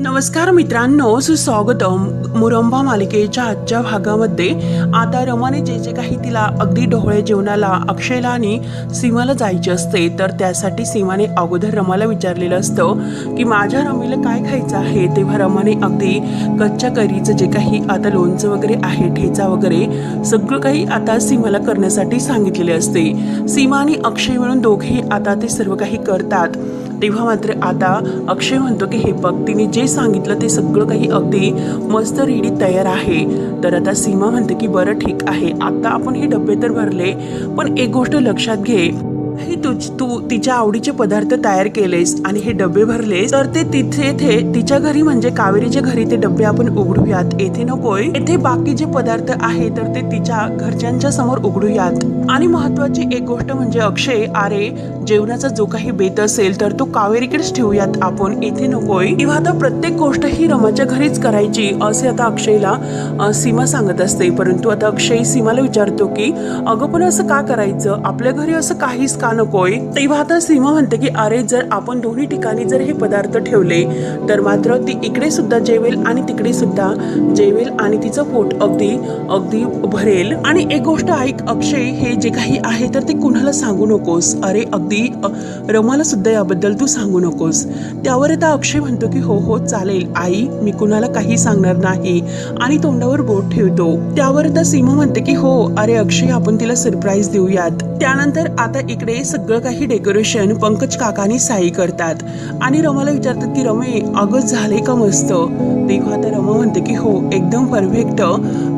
नमस्कार मित्रांनो सुस्वागतम. मुरंबा मालिकेच्या आजच्या भागामध्ये आता रमाने जे जे काही तिला अगदी ढोळे जेवणाला अक्षयला आणि सीमाला जायचे असते तर त्यासाठी सीमाने अगोदर रमाला विचारलेलं असतं की माझ्या रमीला काय खायचं आहे? तेव्हा रमाने अगदी कच्च्या करीचं जे काही आता लोणचं वगैरे आहे ठेचा वगैरे सगळं काही आता सीमाला करण्यासाठी सांगितलेले असते. सीमा आणि अक्षय मिळून दोघेही आता ते सर्व काही करतात. तेव्हा मात्र आता अक्षय म्हणतो की हे बघ तिने जे सांगितलं ते सगळं काही अगदी मस्त रेडी तयार आहे. तर आता सीमा म्हणते की बरं ठीक आहे आता आपण हे डबे तर भरले पण एक गोष्ट लक्षात घे. हे तुझ तू तिच्या आवडीचे पदार्थ तयार केलेस आणि हे डबे भरलेस तर ते तिथे थे तिच्या घरी म्हणजे कावेरीच्या घरी ते डबे आपण उघडूयात. येथे नकोय. येथे बाकी जे पदार्थ आहे तर ते तिच्या घरच्यांच्या समोर उघडूयात. आणि महत्वाची एक गोष्ट म्हणजे अक्षय अरे जेवणाचा जो काही बेत असेल तर तो कावेरीकडेच ठेवूयात आपण. येथे नकोय. किंवा आता प्रत्येक गोष्ट ही रमाच्या घरीच करायची असे आता अक्षयला सीमा सांगत असते. परंतु आता अक्षय सीमाला विचारतो की अगं पण असं का करायचं? आपल्या घरी असं काहीच का नकोय तेव्हा आता सीमा म्हणते की अरे जर आपण दोन्ही ठिकाणी जर हे पदार्थ ठेवले तर मात्र ती इकडे सुद्धा जेवेल आणि तिकडे सुद्धा जेवेल आणि तिचं पोट अगदी अगदी भरेल. आणि एक गोष्ट ऐक अक्षय हे जे काही आहे तर ते कुणाला सांगू नकोस? अरे अगदी रमाला सुद्धा याबद्दल तू सांगू नकोस. त्यावर आता अक्षय म्हणतो की हो हो चालेल. आई मी कुणाला काही सांगणार नाही. आणि तोंडावर बोट ठेवतो. त्यावर आता सीमा म्हणते की हो अरे अक्षय आपण तिला सरप्राईज देऊयात. त्यानंतर आता इकडे सगळं काही डेकोरेशन पंकज काकानी साई करतात. आणि रमाला विचारतात की रमे अगं झाले का मस्त? तेव्हा आता रमा म्हणते की हो एकदम परफेक्ट.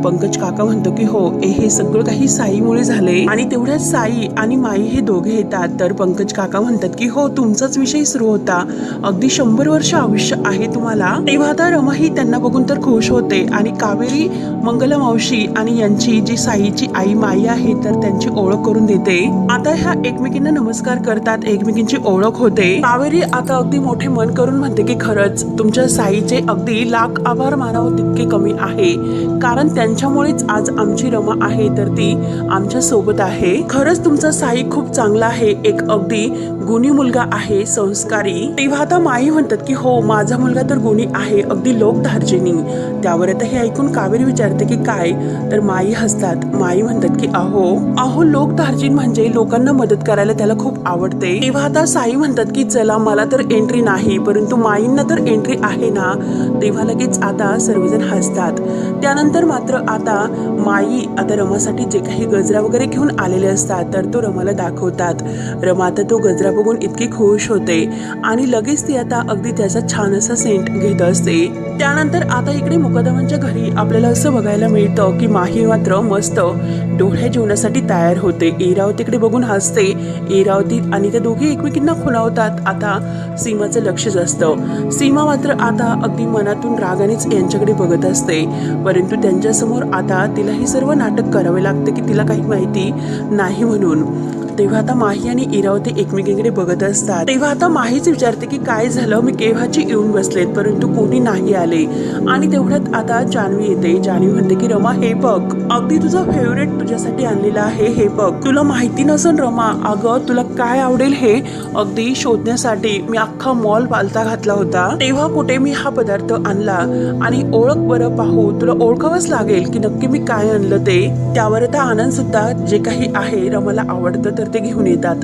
पंकज काका म्हणतो की हो ए हे सगळं काही साईमुळे झाले. आणि तेवढ्याच साई आणि माई हे दोघे येतात. तर पंकज काका म्हणतात की हो तुमचाच विषय सुरू होता. अगदी शंभर वर्ष आयुष्य आहे तुम्हाला. तेव्हा आता रमाही त्यांना बघून तर खुश होते. आणि कावेरी मंगला मावशी आणि यांची जी साईची आई माई आहे तर त्यांची ओळख करून देते. आता ह्या एकमेकींना नमस्कार करतात. एकमेकींची ओळख होते. कावेरी आता अगदी मोठे मन करून म्हणते की खरंच तुमच्या साईचे अगदी लाख आभार मानावं तितके कमी आहे. कारण त्यांच्यामुळेच आज आमची रमा आहे तर ती आमच्यासोबत आहे. खरंच तुमचा साई खूप चांगला आहे. एक अगदी गुणी मुलगा आहे संस्कारी. तेव्हा आता माई म्हणतात की हो माझा मुलगा तर गुणी आहे अगदी लोक दार्जिनी त्यावर आता हे ऐकून कावेरी विचारते की काय? तर माई हसतात. माई म्हणतात की अहो अहो लोक लोकधार्जिन म्हणजे लोकांना मदत करायला त्याला खूप आवडते. तेव्हा आता साई म्हणतात की चला मला तर एंट्री नाही परंतु माईंना तर एंट्री आहे ना? तेव्हा लगेच आता सर्वजण हसतात. त्यानंतर मात्र आता माई आता रमासाठी जे काही गजरा वगैरे घेऊन आलेले असतात तर तो रमाला दाखवतात. रमा आता तो गजरा बघून इतकी खुश होते आणि लगेच ती आता अगदी त्याचा छान असा सेंट घेत असते. त्यानंतर आता इकडे मुकदमांच्या घरी आपल्याला असं बघायला मिळतं की माही मात्र मस्त डोळ्या जेवणासाठी तयार होते. एरावतीकडे बघून हसते. एरावती आणि त्या दोघे एकमेकींना खुणावतात. आता सीमाचं लक्षच असतं. सीमा मात्र आता अगदी मनातून रागानेच यांच्याकडे बघत असते. परंतु त्यांच्यासमोर आता तिला हे सर्व नाटक करावे लागते की तिला काही माहिती नाही म्हणून. तेव्हा आता माही आणि इरावती एकमेकींकडे बघत असतात. तेव्हा आता माहीच विचारते की काय झालं? मी केव्हाची येऊन बसलेत? परंतु कोणी नाही आले. आणि तेवढ्यात आता जान्हवी येते. जान्हवी म्हणते की रमा हे बघ. अगदी तुझं फेवरेट तुझ्यासाठी आणलेला आहे. हे बघ. तुला माहिती नसन रमा? अगं तुला काय आवडेल हे? अगदी शोधण्यासाठी मी अख्खा मॉल पालता घातला होता. तेव्हा कुठे मी हा पदार्थ आणला? आणि ओळख बरं पाहू तुला ओळखावंच लागेल की नक्की मी काय आणलं ते? त्यावर आता आनंद सुद्धा जे काही आहे रमाला आवडतं तर ते घेऊन येतात.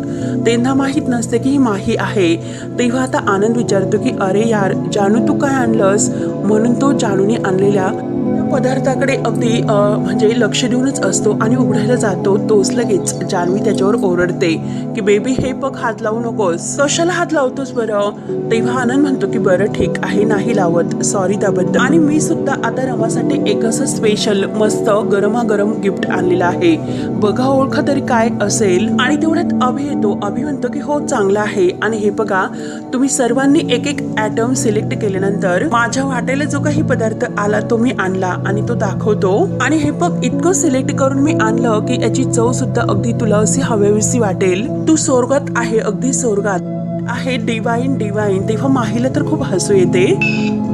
त्यांना माहीत नसते की ही माही आहे. तेव्हा आता आनंद विचारतो की अरे यार जानू तू काय आणलंस? म्हणून तो जानूने आणलेल्या पदार्थाकडे अगदी म्हणजे लक्ष देऊनच असतो आणि उघडायला जातो तोच लगेच जान्हवी त्याच्यावर ओरडते की बेबी हे बघ हात लावू नकोस. कशाला हात लावतोस बरं? तेव्हा आनंद म्हणतो की बरं ठीक आहे नाही लावत. सॉरी त्याबद्दल. आणि मी सुद्धा आता रमासाठी एक असं स्पेशल मस्त गरमागरम गिफ्ट आणलेलं आहे. बघा ओळखा तरी काय असेल. आणि तेवढ्यात अभि येतो. अभि म्हणतो की हो चांगला आहे. आणि हे बघा तुम्ही सर्वांनी एक एक ॲटम सिलेक्ट केल्यानंतर माझ्या वाटेला जो काही पदार्थ आला तो मी आणला. आणि तो दाखवतो. आणि हे बघ इतकं सिलेक्ट करून मी आणलं की याची चव सुद्धा अगदी तुला अशी हवेशी वाटेल. तू स्वर्गात आहे अगदी स्वर्गात. आहे डिवाईन डिवाईन तेव्हा माहीला तर खूप हसू येते.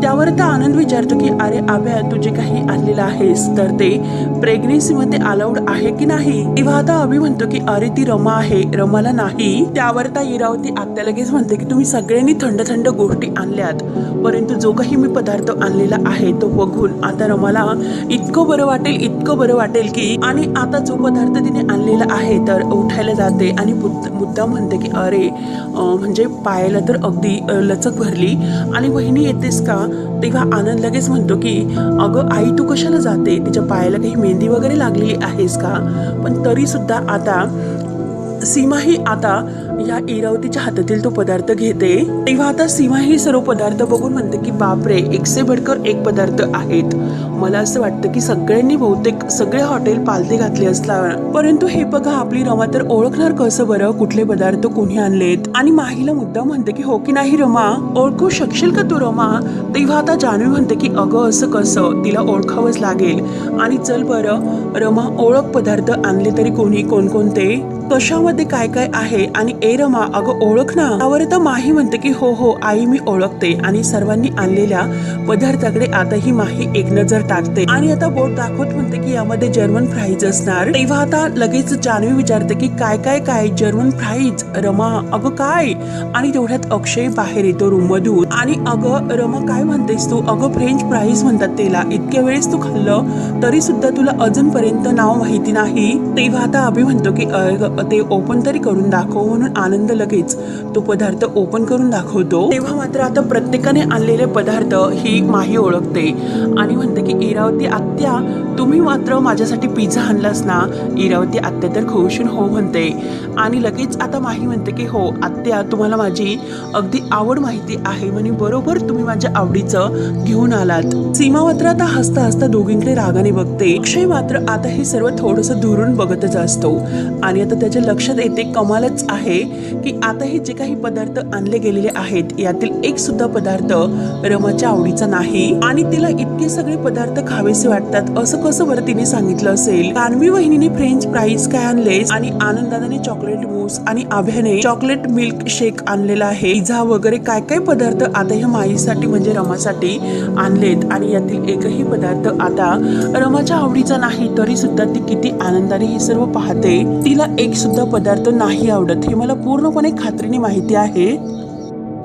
त्यावर तर आनंद विचारतो की अरे आभ्या तू जे काही आणलेलं आहेस? तर ते प्रेग्नेन्सीमध्ये अलाउड आहे की नाही? तेव्हा आता अभि म्हणतो की अरे ती रमा आहे रमाला नाही. त्यावर त्या इरावती आत्या लगेच म्हणते की तुम्ही सगळ्यांनी थंड थंड गोष्टी आणल्यात. परंतु जो काही मी पदार्थ आणलेला आहे तो बघून आता रमाला इतकं बरं वाटेल इतकं बरं वाटेल की आणि आता जो पदार्थ तिने आणलेला आहे तर उठायला जाते आणि मुद्दा म्हणते की अरे म्हणजे म्हणजे पायाला तर अगदी लचक भरली. आणि वहिनी येतेस का? तेव्हा आनंद लगेच म्हणतो की अगं आई तू कशाला जाते? तिच्या पायाला काही मेहंदी वगैरे लागलेली आहेस का? पण तरी सुद्धा आता सीमा ही आता या इरावतीच्या हातातील तो पदार्थ घेते. तेव्हा आता सीमा ही सर्व पदार्थ बघून म्हणते की बापरे एकसे भडकर एक पदार्थ आहेत. मला असं वाटतं की सगळ्यांनी बहुतेक सगळे हॉटेल पालथे घातले असणार. परंतु हे बघा आपली रमा तर ओळखणार कसं बरं? कुठले पदार्थ कोणी आणलेत? आणि माहीला मुद्दा म्हणते की हो की नाही रमा? ओळखू शकशील का तू रमा? तेव्हा आता जान्हवी म्हणते की अगं असं कसं? तिला ओळखावंच लागेल. आणि चल बरं रमा ओळख पदार्थ आणले तरी कोणी कोणकोणते? कशामध्ये काय काय आहे? आणि ए रमा अगं ओळख ना? त्यावर तर माही म्हणते की हो हो आई मी ओळखते. आणि सर्वांनी आणलेल्या पदार्थाकडे आता ही माही एक नजर टाकते. आणि आता बोट दाखवत म्हणते की यामध्ये जर्मन फ्राईज असणार. तेव्हा आता लगेच जान्हवी विचारते की काय काय काय? जर्मन फ्राईज रमा अगं काय? आणि तेवढ्यात अक्षय बाहेर येतो रूम मधून आणि अगं रमा काय म्हणतेस तू? अगं फ्रेंच फ्राईज म्हणतात त्याला. इतक्या वेळेस तू खाल्लं तरी सुद्धा तुला अजूनपर्यंत नाव माहिती नाही. तेव्हा आता अभि म्हणतो की ते ओपन तरी करून दाखव म्हणून आनंद लगेच तो पदार्थ ओपन करून दाखवतो. तेव्हा मात्र आता प्रत्येकाने आणलेले पदार्थ ही माही ओळखते. आणि म्हणते की इरावती आत्या तुम्ही मात्र माझ्यासाठी पिझ्झा आणलास ना? इरावती आत्या तर खुशून हो म्हणते. आणि लगेच आता माही म्हणते की हो आत्या तुम्हाला माझी अगदी आवड माहिती आहे म्हणे बरोबर तुम्ही माझ्या आवडीचं घेऊन आलात. सीमा मात्र आता हसता हसता दोघींकडे रागाने बघते. अक्षय मात्र आता हे सर्व थोडस दुरून बघतच असतो. आणि आता त्याच्या लक्षात येते कमालच आहे की आता हे जे काही पदार्थ आणले गेलेले आहेत यातील एक सुद्धा पदार्थ रमाच्या आवडीचा नाही. आणि तिला इतके सगळे पदार्थ खावेसे वाटतात. असं कसं बरं तिने सांगितलं असेल? कानवी वहिनीने फ्रेंच फ्राईज काय आणले? आणि आनंदाने चॉकलेट मूस आणि आभ्याने चॉकलेट मिल्क शेक आणलेला आहे. पिझ्झा वगैरे काय काय पदार्थ आता ह्या माईसाठी म्हणजे रमासाठी आणलेत? आणि यातील एकही पदार्थ आता रमाच्या आवडीचा नाही तरी सुद्धा ती किती आनंदाने हे सर्व पाहते. तिला एक सुद्धा पदार्थ नाही आवडत हे मला पूर्णपणे खात्रीने माहिती आहे.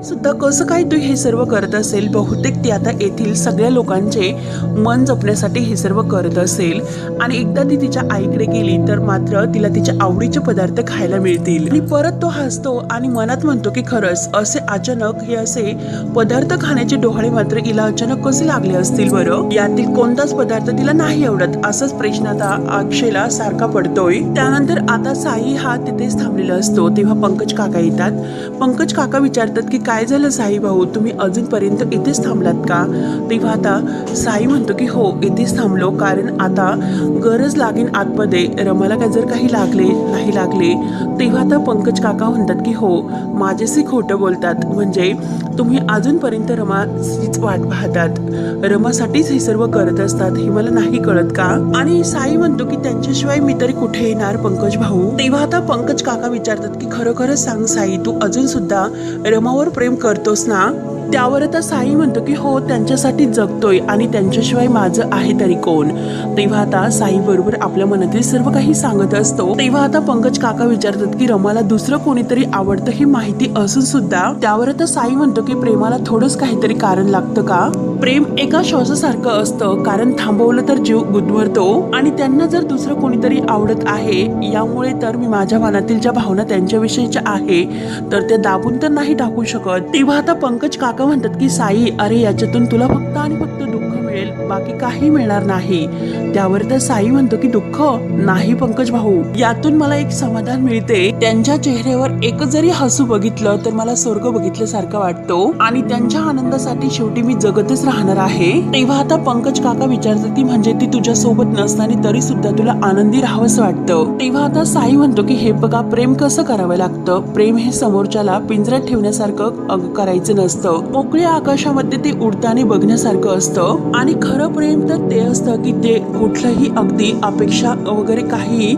सुद्धा कसं काय तू हे सर्व करत असेल? बहुतेक ती आता येथील सगळ्या लोकांचे मन जपण्यासाठी हे सर्व करत असेल. आणि एकदा ती तिच्या आईकडे गेली तर मात्र तिला तिच्या आवडीचे पदार्थ खायला मिळतील. आणि परत तो हसतो आणि मनात म्हणतो की खरंच असे अचानक हे असे पदार्थ खाण्याचे डोहाळे मात्र हिला अचानक कसे लागले असतील बरं? यातील कोणताच पदार्थ तिला नाही आवडत असाच प्रश्न आता अक्षयला सारखा पडतोय. त्यानंतर आता साई हा तिथेच थांबलेला असतो. तेव्हा पंकज काका येतात. पंकज काका विचारतात की काय झालं साई भाऊ? तुम्ही अजूनपर्यंत इथेच थांबलात का? तेव्हा आता साई म्हणतो की हो इथेच थांबलो. कारण आता गरज लागेल आतमध्ये. रमाला काय जर काही लागले नाही लागले तेव्हा आता पंकज काका म्हणतात की हो माझ्याशी खोटं बोलतात. म्हणजे तुम्ही अजूनपर्यंत रमाचीच वाट पाहतात. रमासाठीच हे सर्व करत असतात हे मला नाही कळत का? आणि साई म्हणतो की त्यांच्याशिवाय मी तरी कुठे येणार पंकज भाऊ? तेव्हा आता पंकज काका विचारतात की खरोखरच सांग साई तू अजून सुद्धा रमावर प्रेम करतोस ना त्यावर आता साई म्हणतो की हो त्यांच्यासाठी जगतोय आणि त्यांच्याशिवाय माझं आहे तरी कोण? तेव्हा आता साई बरोबर आपल्या मनातील सर्व काही सांगत असतो. तेव्हा आता पंकज काका विचारतात की रमाला दुसरं कोणीतरी आवडतं ही माहिती असून सुद्धा? त्यावर आता साई म्हणतो की प्रेमाला थोडंच काहीतरी कारण लागतं का? प्रेम एका श्वासासारखं असतं कारण थांबवलं तर जीव गुदमरतो आणि त्यांना जर दुसरं कोणीतरी आवडत आहे यामुळे तर मी माझ्या मनातील ज्या भावना त्यांच्याविषयीच्या आहे तर त्या दाबून तर नाही टाकू शकत. तेव्हा आता पंकज काका म्हणतात की साई अरे याच्यातून तुला फक्त आणि फक्त दुःख मिळेल बाकी काही मिळणार नाही. त्यावर तर साई म्हणतो की दुःख नाही पंकज भाऊ. यातून मला एक समाधान मिळते. त्यांच्या चेहऱ्यावर एक जरी हसू बघितलं तर मला स्वर्ग बघितल्यासारखं वाटतो. आणि त्यांच्या आनंदासाठी शेवटी मी जगतच राहणार आहे. तेव्हा आता पंकज काका विचारतात की म्हणजे ती तुझ्या सोबत नसताना तरी सुद्धा तुला आनंदी राहावंच वाटतं? तेव्हा आता साई म्हणतो की हे बघा प्रेम कसं करावं लागतं? प्रेम हे समोरच्याला पिंजऱ्यात ठेवण्यासारखं करायचं नसतं. मोकळ्या आकाशामध्ये ते उडताना बघण्यासारखं असतं. आणि खरं प्रेम तर ते असतं की ते कुठलंही अगदी अपेक्षा वगैरे काही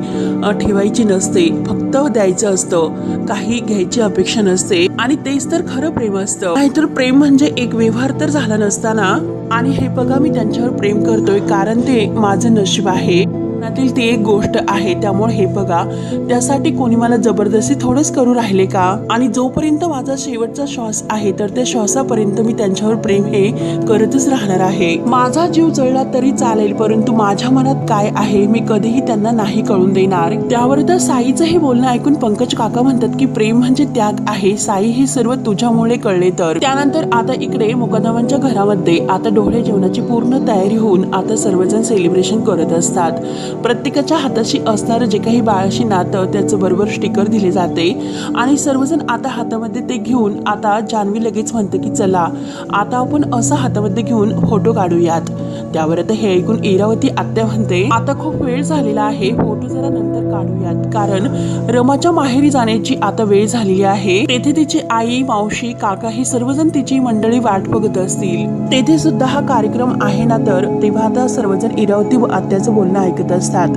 ठेवायची नसते. फक्त द्यायचं असतं. काही घ्यायची अपेक्षा नसते. आणि तेच तर खरं प्रेम असतं. नाहीतर प्रेम म्हणजे एक व्यवहार तर झाला नसताना. आणि हे बघा मी त्यांच्यावर प्रेम करतोय कारण ते माझं नशीब आहे. मनातील ती एक गोष्ट आहे त्यामुळे हे बघा. त्यासाठी कोणी मला जबरदस्ती थोडंच करू राहिले का? आणि जोपर्यंत माझा शेवटचा श्वास आहे तर त्या श्वासापर्यंत मी त्यांच्यावर प्रेम हे करतच राहणार आहे. माझा जीव जळला तरी चालेल परंतु माझ्या मनात काय आहे मी कधीही त्यांना नाही कळून देणार. त्यावर तर साईचं हे बोलणं ऐकून पंकज काका म्हणतात की प्रेम म्हणजे त्याग आहे साई हे सर्व तुझ्यामुळे कळले तर. त्यानंतर आता इकडे मुकदमांच्या घरामध्ये आता डोळे जेवणाची पूर्ण तयारी होऊन आता सर्वजण सेलिब्रेशन करत असतात. प्रत्येकाच्या हाताशी असणारं जे काही बाळाशी नातं त्याचं बरोबर स्टिकर दिले जाते. आणि सर्वजण आता हातामध्ये ते घेऊन आता जान्हवी लगेच म्हणते की चला आता आपण असं हातामध्ये घेऊन फोटो काढूयात. त्यावर आता हे ऐकून इरावती आत्या म्हणते आता खूप वेळ झालेला आहे फोटो जरा नंतर काढूयात. कारण रमाच्या माहेरी जाण्याची आता वेळ झालेली आहे. तेथे तिची आई मावशी काका ही सर्वजण तिची मंडळी वाट बघत असतील. तेथे सुद्धा हा कार्यक्रम आहे ना तर? तेव्हा आता सर्वजण इरावती व आत्याचं बोलणं ऐकत असतात.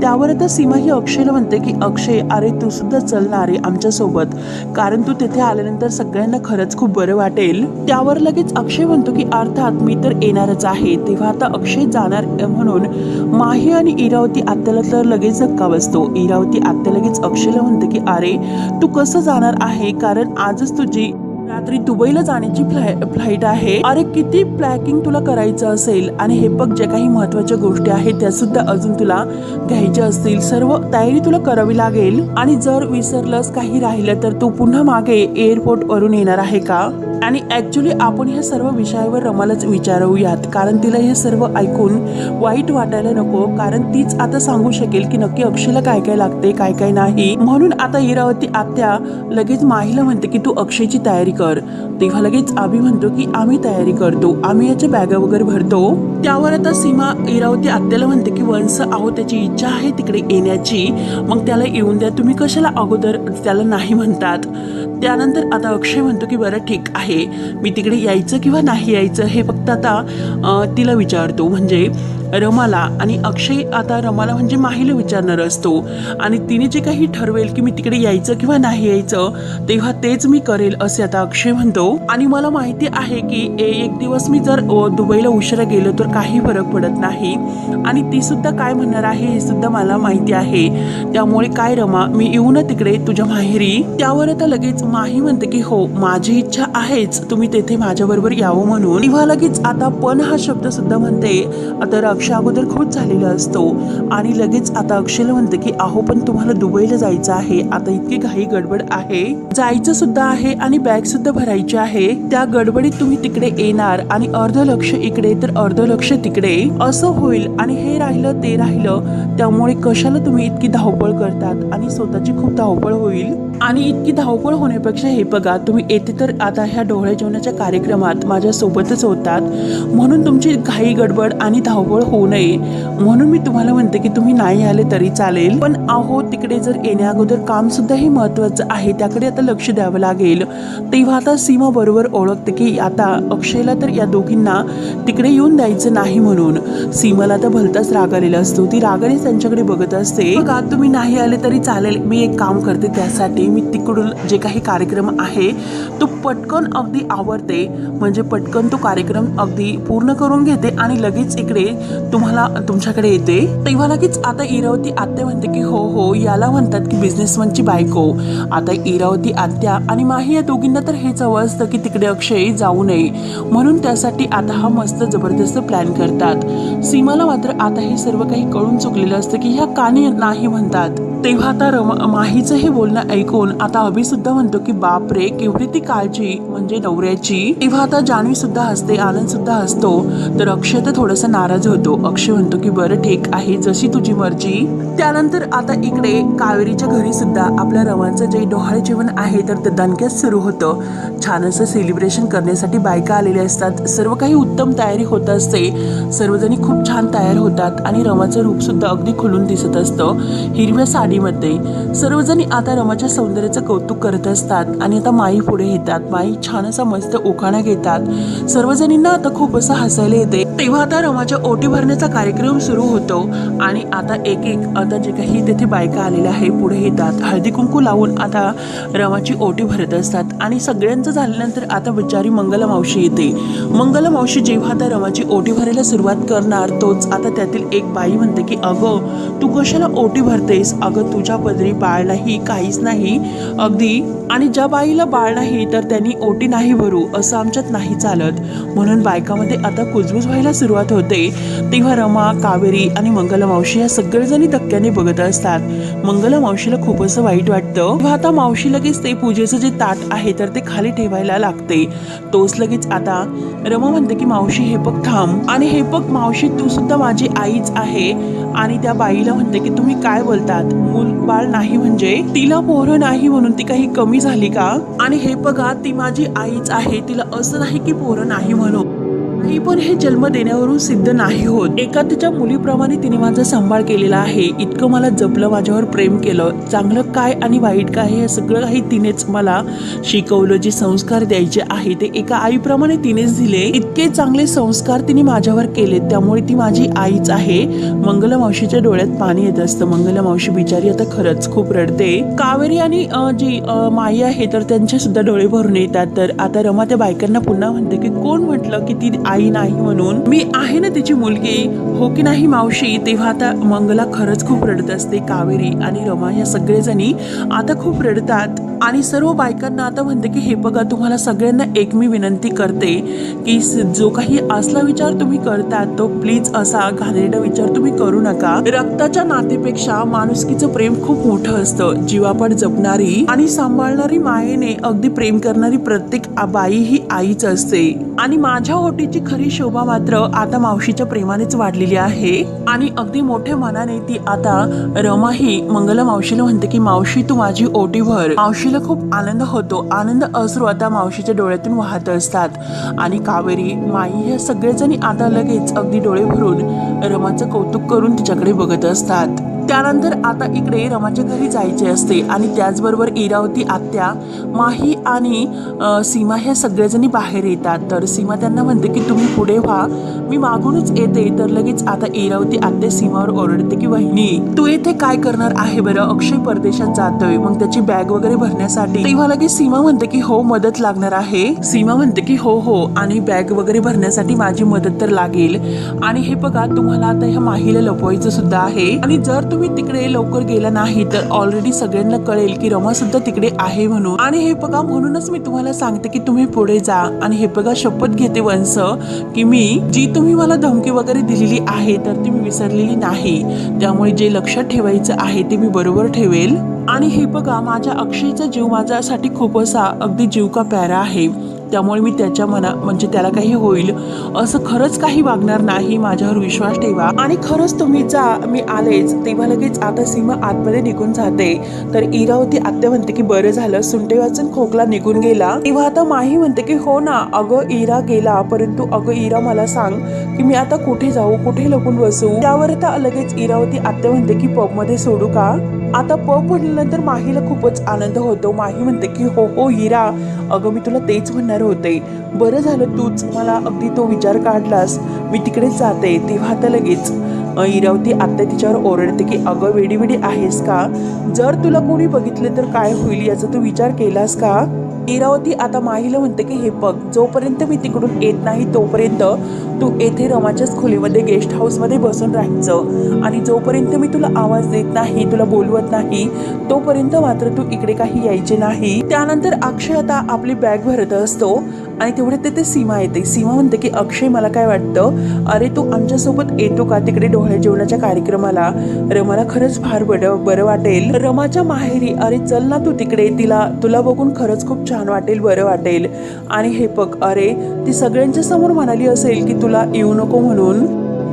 त्यावर आता सीमा ही अक्षयला म्हणते की अक्षय अरे तू सुद्धा चलणार आहे आमच्यासोबत. कारण तू तिथे आल्यानंतर सगळ्यांना खरंच खूप बरं वाटेल. त्यावर लगेच अक्षय म्हणतो की अर्थात मी तर येणारच आहे. तेव्हा आता अक्षय जाणार म्हणून माही आणि इरावती आत्याला तर लगेच धक्का बसतो. इरावती आत्या लगेच अक्षयला म्हणते की अरे तू कसं जाणार आहे? कारण आजच तुझी रात्री दुबईला जाण्याची फ्लाय फ्लाईट आहे. अरे किती प्लॅकिंग तुला करायचं असेल? आणि हे बघ ज्या काही महत्त्वाच्या गोष्टी आहेत त्या सुद्धा अजून तुला घ्यायच्या असतील. सर्व तयारी तुला करावी लागेल. आणि जर विसरलंस काही राहिलं तर तू पुन्हा मागे एअरपोर्ट वरून येणार आहे का? आणि ॲक्च्युली आपण ह्या सर्व विषयावर रमालाच विचारूयात. कारण तिला हे सर्व ऐकून वाईट वाटायला नको. कारण तीच आता सांगू शकेल की नक्की अक्षयला काय काय लागते काय काय नाही. म्हणून आता इरावती आत्या लगेच माहीला म्हणते की तू अक्षयची तयारी कर. तेव्हा लगेच आम्ही म्हणतो की आम्ही तयारी करतो. आम्ही याच्या बॅगा वगैरे भरतो. त्यावर आता सीमा इरावती आत्याला म्हणते की वंश आहो त्याची इच्छा आहे तिकडे येण्याची. मग त्याला येऊन द्या. तुम्ही कशाला अगोदर त्याला नाही म्हणतात? त्यानंतर आता अक्षय म्हणतो की बरं ठीक आहे. आहे. मी तिकडे यायचं किंवा नाही यायचं हे फक्त आता तिला विचारतो. म्हणजे रमाला आणि अक्षय आता रमाला म्हणजे माहीला विचारणार असतो. आणि तिने जे काही ठरवेल की मी तिकडे यायचं किंवा नाही यायचं तेव्हा तेच मी करेल असे आता अक्षय म्हणतो. आणि मला माहिती आहे की ए- एक दिवस मी जर दुबईला उशिरा गेलो तर काही फरक पडत नाही. आणि ती सुद्धा काय म्हणणार आहे हे सुद्धा मला माहिती आहे. त्यामुळे काय रमा मी येऊ ना तिकडे तुझ्या माहेरी? त्यावर आता लगेच माही म्हणते की हो माझी इच्छा आहे आहेच. तुम्ही तेथे माझ्याबरोबर यावं म्हणून. तेव्हा लगेच आता पण हा शब्द सुद्धा म्हणते. आता अक्षय अगोदर खूप झालेला असतो. आणि लगेच आता अक्षयला म्हणते की अहो पण तुम्हाला दुबईला जायचं आहे. आता इतकी घाई गडबड आहे. जायचं सुद्धा आहे आणि बॅग सुद्धा भरायची आहे. त्या गडबडीत तुम्ही तिकडे येणार आणि अर्ध लक्ष इकडे तर अर्ध लक्ष तिकडे. असं होईल आणि हे राहिलं ते राहिलं. त्यामुळे कशाला तुम्ही इतकी धावपळ करतात? आणि स्वतःची खूप धावपळ होईल? आणि इतकी धावपळ होण्यापेक्षा हे बघा तुम्ही येते तर आता ह्या डोळे जेवणाच्या कार्यक्रमात माझ्यासोबतच होतात. म्हणून तुमची घाई गडबड आणि धावपळ होऊ नये. म्हणून मी तुम्हाला म्हणते की तुम्ही नाही आले तरी चालेल. पण आहो तिकडे जर येण्या अगोदर काम सुद्धा हे महत्वाचं आहे त्याकडे आता लक्ष द्यावं लागेल. तेव्हा आता सीमा बरोबर ओळखते की आता अक्षयला तर या दोघींना तिकडे येऊन द्यायचं नाही म्हणून. सीमाला तर भलताच राग आलेला असतो. ती रागाने त्यांच्याकडे बघत असते. का तुम्ही नाही आले तरी चालेल. मी एक काम करते त्यासाठी. मी तिकडून जे काही कार्यक्रम आहे तो पटकन अगदी आवडते म्हणजे पटकन तो कार्यक्रम अगदी पूर्ण करून घेते आणि लगेच इकडे तुम्हाला तुमच्याकडे येते. तेव्हा लगेच आता इरावती आत्या म्हणते की हो हो याला म्हणतात की बिझनेसमॅनची बायको. आता इरावती आत्या आणि माही या दोघींना तर हेच हवं असतं की तिकडे अक्षय जाऊ नये. म्हणून त्यासाठी आता हा मस्त जबरदस्त प्लॅन करतात. सीमाला मात्र आता हे सर्व काही कळून चुकलेलं असतं की ह्या काने नाही म्हणतात. तेव्हा आता रमा माहीचं हे बोलणं ऐकून आता अभि सुद्धा म्हणतो की बाप रे केवढी ती काळजी म्हणजे नवऱ्याची. तेव्हा आता जान्हवी सुद्धा हसते आनंद सुद्धा हसतो. तर अक्षय तर थोडासा नाराज होतो. अक्षय म्हणतो की बरं ठीक आहे जशी तुझी मर्जी. त्यानंतर आता इकडे कावेरीच्या घरी सुद्धा आपल्या रवांचं जे डोहाळे जेवण आहे तर ते दणक्यात सुरू होतं. छान असं सेलिब्रेशन करण्यासाठी बायका आलेल्या असतात. सर्व काही उत्तम तयारी होत असते. सर्वजणी खूप छान तयार होतात आणि रवाचं रूप सुद्धा अगदी खुलून दिसत असतं. हिरव्या साडी साडीमध्ये सर्वजणी आता रमाच्या सौंदर्याचं कौतुक करत असतात आणि आता माई पुढे येतात. माई छान असा मस्त उखाणा घेतात. सर्वजणींना आता खूप असं हसायला येते. तेव्हा आता रमाच्या ओटी भरण्याचा कार्यक्रम सुरू होतो आणि आता एक एक आता जे काही तेथे बायका आलेल्या आहे पुढे येतात. हळदी कुंकू लावून आता रमाची ओटी भरत असतात. आणि सगळ्यांचं झाल्यानंतर आता बिचारी मंगला मावशी येते. मंगला मावशी जेव्हा आता रमाची ओटी भरायला सुरुवात करणार तोच आता त्यातील एक बाई म्हणते की अगं तू कशाला ओटी भरतेस? अगं तुझ्या पदरी बाळ नाही काहीच नाही. अगदी आणि ज्या बाईला बाळ नाही तर त्यांनी ओटी नाही भरू असं आमच्यात नाही चालत. म्हणून बायकामध्ये आता कुजबूज व्हायला सुरुवात होते. तेव्हा रमा कावेरी आणि मंगलमावशी या सगळेजणी धक्क्याने बघत असतात. मंगलमावशीला खूप असं वाईट वाटतं. तेव्हा आता मावशी लगेच ते पूजेचं जे ताट आहे तर ते खाली ठेवायला लागते. तोच लगेच आता रमा म्हणते की मावशी हे बघ थांब. आणि हे बघ मावशी तू सुद्धा माझी आईच आहे. आणि त्या बाईला म्हणते की तुम्ही काय बोलतात? मूल बाळ नाही म्हणजे तिला पोरं नाही म्हणून ती काही कमी झाली का? आणि हे बघा ती माझी आईच आहे. तिला असं नाही की पोरं नाही म्हणून. नाही पण हे जन्म देण्यावरून सिद्ध नाही होत. एका तिच्या मुलीप्रमाणे तिने माझा सांभाळ केलेला आहे. इतकं मला जपलं माझ्यावर प्रेम केलं. चांगलं काय आणि वाईट काय हे सगळं काही तिनेच मला शिकवलं. जे संस्कार द्यायचे आहे ते एका आईप्रमाणे तिनेच दिले. इतके चांगले संस्कार तिने माझ्यावर केले त्यामुळे ती माझी आईच आहे. मंगला मावशीच्या डोळ्यात पाणी येत असतं. मंगला मावशी बिचारी आता खरंच खूप रडते. कावेरी आणि जी माई आहे तर त्यांचे सुद्धा डोळे भरून येतात. तर आता रमा त्या बायकांना पुन्हा म्हणते की कोण म्हटलं की ती आई नाही म्हणून. मी आहे ना तिची मुलगी. हो की नाही मावशी? तेव्हा आता मंगला खरंच खूप रडत असते. कावेरी आणि रमा या सगळेजणी आता खूप रडतात. आणि सर्व बायकांना आता म्हणते की हे बघा तुम्हाला सगळ्यांना एक मी विनंती करते की जो काही असला विचार तुम्ही करतात तो प्लीज असा घाणेरडा विचार तुम्ही करू नका. रक्ताच्या नातेपेक्षा माणुसकीचं प्रेम खूप मोठं असतं. जीवापड जपणारी आणि सांभाळणारी मायेने अगदी प्रेम करणारी प्रत्येक बाई ही आईच असते. आणि माझ्या ओटीची खरी शोभा मात्र आता मावशीच्या प्रेमानेच वाढलेली आहे. आणि अगदी मोठ्या मनाने ती आता रमा ही मंगला मावशीला म्हणते की मावशी तू माझी ओटी भर मावशीला खूप आनंद होतो. आनंद अश्रू आता मावशीच्या डोळ्यातून वाहत असतात. आणि कावेरी माई हे सगळेजणी आता लगेच अगदी डोळे भरून रमाचं कौतुक करून तिच्याकडे बघत असतात. त्यानंतर आता इकडे रमाच्या घरी जायचे असते आणि त्याचबरोबर इरावती आत्या माही आणि सीमा ह्या सगळेजणी बाहेर येतात. तर सीमा त्यांना म्हणते की तुम्ही पुढे व्हा. मी मागूनच येते. तर लगेच आता इरावती आत्या सीमावर ओरडते की वहिनी तू येथे काय करणार आहे बरं? अक्षय परदेशात जातोय. मग त्याची बॅग वगैरे भरण्यासाठी. तेव्हा लगेच सीमा म्हणते की हो मदत लागणार आहे. सीमा म्हणते की हो हो. आणि बॅग वगैरे भरण्यासाठी माझी मदत तर लागेल. आणि हे बघा तुम्हाला आता ह्या माहीला लपवायचं सुद्धा आहे. आणि जर तुम्ही मी तिकडे लवकर गेला नाही तर ऑलरेडी सगळ्यांना कळेल की रमा सुद्धा तिकडे आहे म्हणून. आणि हे बघा म्हणूनच मी तुम्हाला सांगते की तुम्ही पुढे जा. आणि हे बघा शपथ घेते वंश की मी जी तुम्ही मला धमकी वगैरे दिलेली आहे तर ती मी विसरलेली नाही. त्यामुळे जे लक्षात ठेवायचं आहे ते मी बरोबर ठेवेल. आणि हे बघा माझ्या अक्षयचा जीव माझ्यासाठी खूप असा अगदी जीव का प्यारा आहे. त्यामुळे मी त्याच्या मना म्हणजे त्याला काही होईल असं खरंच काही वागणार नाही माझ्यावर विश्वास ठेवा. आणि खरंच तुम्ही जा मी आलेच. तेव्हा लगेच आता सीमा आतमध्ये निघून जाते. तर इरावती आत्या म्हणते की बरं झालं सुंटे वाचून खोकला निघून गेला. तेव्हा आता माही म्हणते की हो ना अगं इरा गेला परंतु अगं इरा मला सांग की मी आता कुठे जाऊ कुठे लपून बसू? त्यावर आता लगेच इरावती आत्या म्हणते की पबमध्ये सोडू का? आता पब म्हटल्यानंतर माहीला खूपच आनंद होतो. माही म्हणते की हो हो इरा. अगं मी तुला तेच म्हणणार होते. बरं झालं तूच मला अगदी तो विचार काढलास. मी तिकडे जाते तेव्हा तर लगेच. इरावती आत्ता तिच्यावर ओरडते की अगं वेडी वेडी आहेस का? जर तुला कोणी बघितलं तर काय होईल याचा तू विचार केलास का? इरावती आता माहीला म्हणते की हे बघ जोपर्यंत मी तिकडून येत नाही तोपर्यंत तू येथे रमाच्याच खोलीमध्ये गेस्ट हाऊसमध्ये बसून राहायचं. आणि जोपर्यंत मी तुला आवाज देत नाही तुला बोलवत नाही तोपर्यंत मात्र तू इकडे काही यायचे नाही. त्यानंतर अक्षय आता आपली बॅग भरत असतो. आणि तेवढे तिथे सीमा येते. सीमा म्हणते की अक्षय मला काय वाटतं? अरे तू आमच्यासोबत येतो का तिकडे डोळे जेवणाच्या कार्यक्रमाला? रमाला खरंच फार बरं बरं वाटेल. रमाच्या माहेरी अरे चल ना तू तिकडे. तिला तुला बघून खरंच खूप छान वाटेल बरं वाटेल. आणि हे बघ अरे ती सगळ्यांच्या समोर म्हणाली असेल की तुला येऊ नको म्हणून.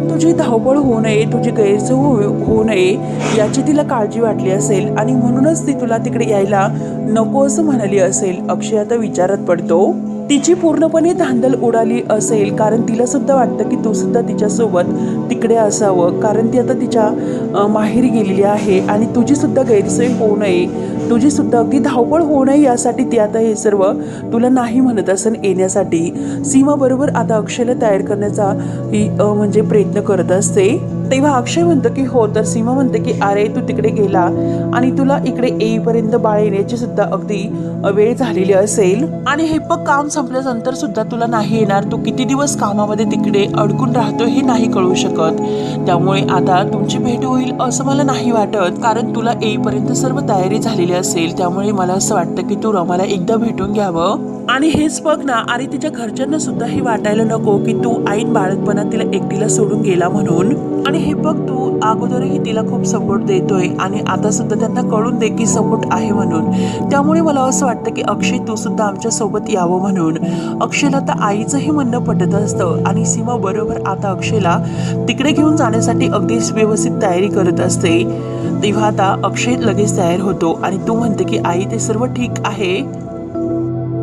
तुझी धावपळ होऊ नये तुझी गैरसोय होऊ होऊ नये याची तिला काळजी वाटली असेल आणि म्हणूनच ती तुला तिकडे यायला नको असं म्हणाली असेल. अक्षय आता विचारात पडतो. तिची पूर्णपणे धांदल उडाली असेल कारण तिला सुद्धा वाटतं की तू सुद्धा तिच्यासोबत तिकडे असावं. कारण ती आता तिच्या माहेरी गेलेली आहे आणि तुझी सुद्धा गैरसोय होऊ नये. तुझी सुद्धा अगदी धावपळ होऊ नये यासाठी ती आता हे सर्व तुला नाही म्हणत असन येण्यासाठी. सीमा बरोबर आता अक्षयला तयार करण्याचा ही म्हणजे प्रयत्न करत असते. तेव्हा अक्षय म्हणतो की हो तर सीमा म्हणते की अरे तू तिकडे गेला आणि तुला इकडे येईपर्यंत बाळ येण्याची सुद्धा अगदी वेळ झालेली असेल आणि हे पग काम संपल्यानंतर सुद्धा तुला नाही येणार. तू किती दिवस कामामध्ये तिकडे अडकून राहतो हे नाही कळू शकत. त्यामुळे आता तुमची भेट होईल असं मला नाही वाटत. कारण तुला येईपर्यंत सर्व तयारी झालेली असेल. त्यामुळे मला असं वाटतं की तू रमाला एकदा भेटून घ्यावं. आणि हेच बघ ना आणि तिच्या घरच्यांना सुद्धा हे वाटायला नको की तू आईन बाळकपणात तिला एकटीला सोडून गेला म्हणून. आणि हे बघ तू अगोदरही तिला खूप सपोर्ट देतोय आणि आता सुद्धा त्यांना कळून दे की सपोर्ट आहे म्हणून. त्यामुळे मला असं वाटतं की अक्षय तू सुद्धा आमच्यासोबत यावं म्हणून. अक्षयला तर आईचंही म्हणणं पटत असतं आणि सीमा बरोबर आता अक्षयला तिकडे घेऊन जाण्यासाठी अगदी व्यवस्थित तयारी करत असते. तेव्हा आता अक्षय लगेच तयार होतो आणि तू म्हणते की आई ते सर्व ठीक आहे?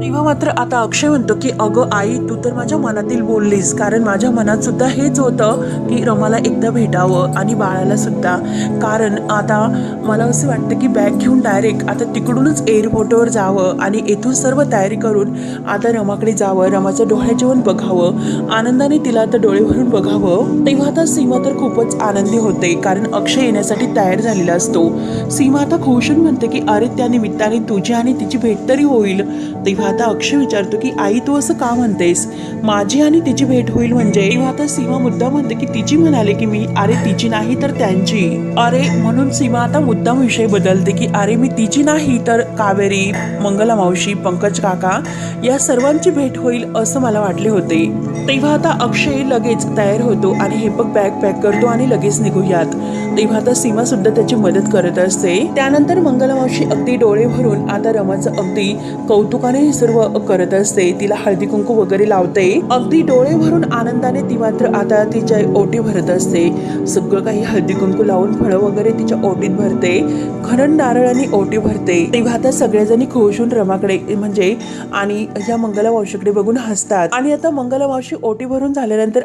तेव्हा मात्र आता अक्षय म्हणतो की अगं आई तू तर माझ्या मनातील बोललीस. कारण माझ्या मनात सुद्धा हेच होतं की रमाला एकदा भेटावं आणि बाळाला सुद्धा. कारण आता मला असं वाटतं की बॅग घेऊन डायरेक्ट आता तिकडूनच एअरपोर्टवर जावं आणि येथून सर्व तयारी करून आता रमाकडे जावं रमाचं डोळ्या जेवण बघावं. आनंदाने तिला आता डोळे भरून बघावं. तेव्हा आता सीमा तर खूपच आनंदी होते कारण अक्षय येण्यासाठी तयार झालेला असतो. सीमा आता खुशून म्हणते की अरे त्या निमित्ताने तुझी आणि तिची भेट तरी होईल. तेव्हा आता अक्षय विचारतो की आई तू असं का म्हणतेस? माझी आणि तिची भेट होईल म्हणजे? तेव्हा आता सीमा मुद्दा म्हणते की तिची म्हणाले की मी अरे तिची नाही तर त्यांची. अरे म्हणून सीमा आता मुद्दाम विषय बदलते की अरे मी तिची नाही तर कावेरी मंगला मावशी पंकज काका या सर्वांची भेट होईल असं मला वाटले होते. तेव्हा आता अक्षय लगेच तयार होतो आणि हे बघ बॅग पॅक करतो आणि लगेच निघूयात. तेव्हा आता सीमा सुद्धा त्याची मदत करत असते. त्यानंतर मंगलमावशी अगदी डोळे भरून आता रमाचं अगदी कौतुकाने हे सर्व करत असते. तिला हळदी कुंकू वगैरे लावते. अगदी डोळे भरून आनंदाने ती मात्र आता तिच्या ओटी भरत असते. सगळं काही हळदी कुंकू लावून फळं वगैरे तिच्या ओटीत भरते. खनन नारळाने ओटी भरते. तेव्हा आता सगळ्याजणी खुशून रमाकडे म्हणजे आणि या मंगला मावशीकडे बघून हसतात. आणि आता मंगला मावशी ओटी भरून झाल्यानंतर